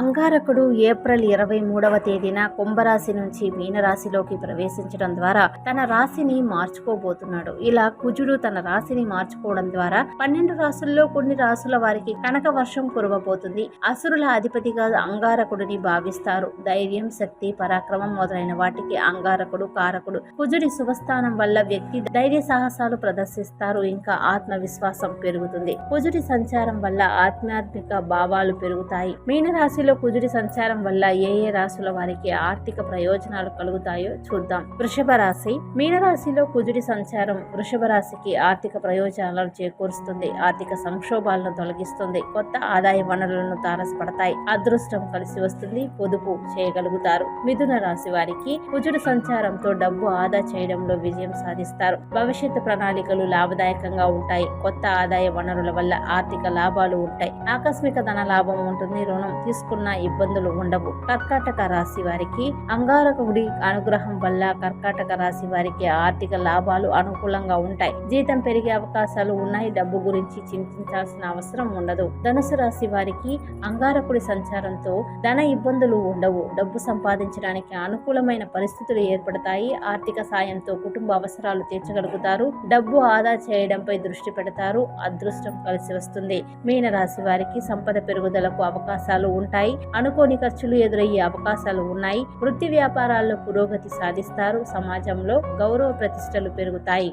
అంగారకుడు ఏప్రిల్ ఇరవై మూడవ తేదీన కుంభరాశి నుంచి మీనరాశిలోకి ప్రవేశించడం ద్వారా తన రాశిని మార్చుకోబోతున్నాడు. ఇలా కుజుడు తన రాశిని మార్చుకోవడం ద్వారా పన్నెండు రాసుల్లో కొన్ని రాసుల వారికి కనక వర్షం కురవబోతుంది. అసురుల అధిపతిగా అంగారకుడిని భావిస్తారు. ధైర్యం శక్తి పరాక్రమం మొదలైన వాటికి అంగారకుడు కారకుడు కుజుడి శుభస్థానం వల్ల వ్యక్తి ధైర్య సాహసాలు ప్రదర్శిస్తారు. ఇంకా ఆత్మవిశ్వాసం పెరుగుతుంది. కుజుడి సంచారం వల్ల ఆధ్యాత్మిక భావాలు పెరుగుతాయి. మీనరాశిలో కుజుడి సంచారం వల్ల ఏ ఏ రాశుల వారికి ఆర్థిక ప్రయోజనాలు కలుగుతాయో చూద్దాం. వృషభ రాశి. మీనరాశిలో కుజుడి సంచారం వృషభ రాశికి ఆర్థిక ప్రయోజనాలను చేకూరుస్తుంది. ఆర్థిక సంక్షోభాలను తొలగిస్తుంది. కొత్త ఆదాయ వనరులను తారసపడతాయి. అదృష్టం కలిసి వస్తుంది. పొదుపు చేయగలుగుతారు. మిథున రాశి వారికి కుజుడి సంచారంతో డబ్బు ఆదా చేయడంలో విజయం సాధిస్తారు. భవిష్యత్తు ప్రణాళికలు లాభదాయకంగా ఉంటాయి. కొత్త ఆదాయ వనరుల వల్ల ఆర్థిక లాభాలు ఉంటాయి. ఆకస్మిక ధన లాభం ఉంటుంది. రుణం తీసుకున్న ఇబ్బందులు ఉండవు. కర్కాటక రాశి వారికి అంగారకుడి అనుగ్రహం వల్ల కర్కాటక రాశి వారికి ఆర్థిక లాభాలు అనుకూలంగా ఉంటాయి. జీతం పెరిగే అవకాశాలు ఉన్నాయి. డబ్బు గురించి చింతించాల్సిన అవసరం ఉండదు. ధనుసు రాశి వారికి అంగారకుడి సంచారంతో ధన ఇబ్బందులు ఉండవు. డబ్బు సంపాదించడానికి అనుకూలమైన పరిస్థితులు ఏర్పడతాయి. ఆర్థిక సాయంతో కుటుంబ అవసరాలు తీర్చగలుగుతారు. డబ్బు ఆదా చేయడంపై దృష్టి పెడతారు. అదృష్టం కలిసి వస్తుంది. మీన రాశి వారికి సంపద పెరుగుదలకు అవకాశాలు ఉంటాయి. అనుకోని ఖర్చులు ఎదురయ్యే అవకాశాలు ఉన్నాయి. వృత్తి వ్యాపారాల్లో పురోగతి సాధిస్తారు. సమాజంలో గౌరవ ప్రతిష్టలు పెరుగుతాయి.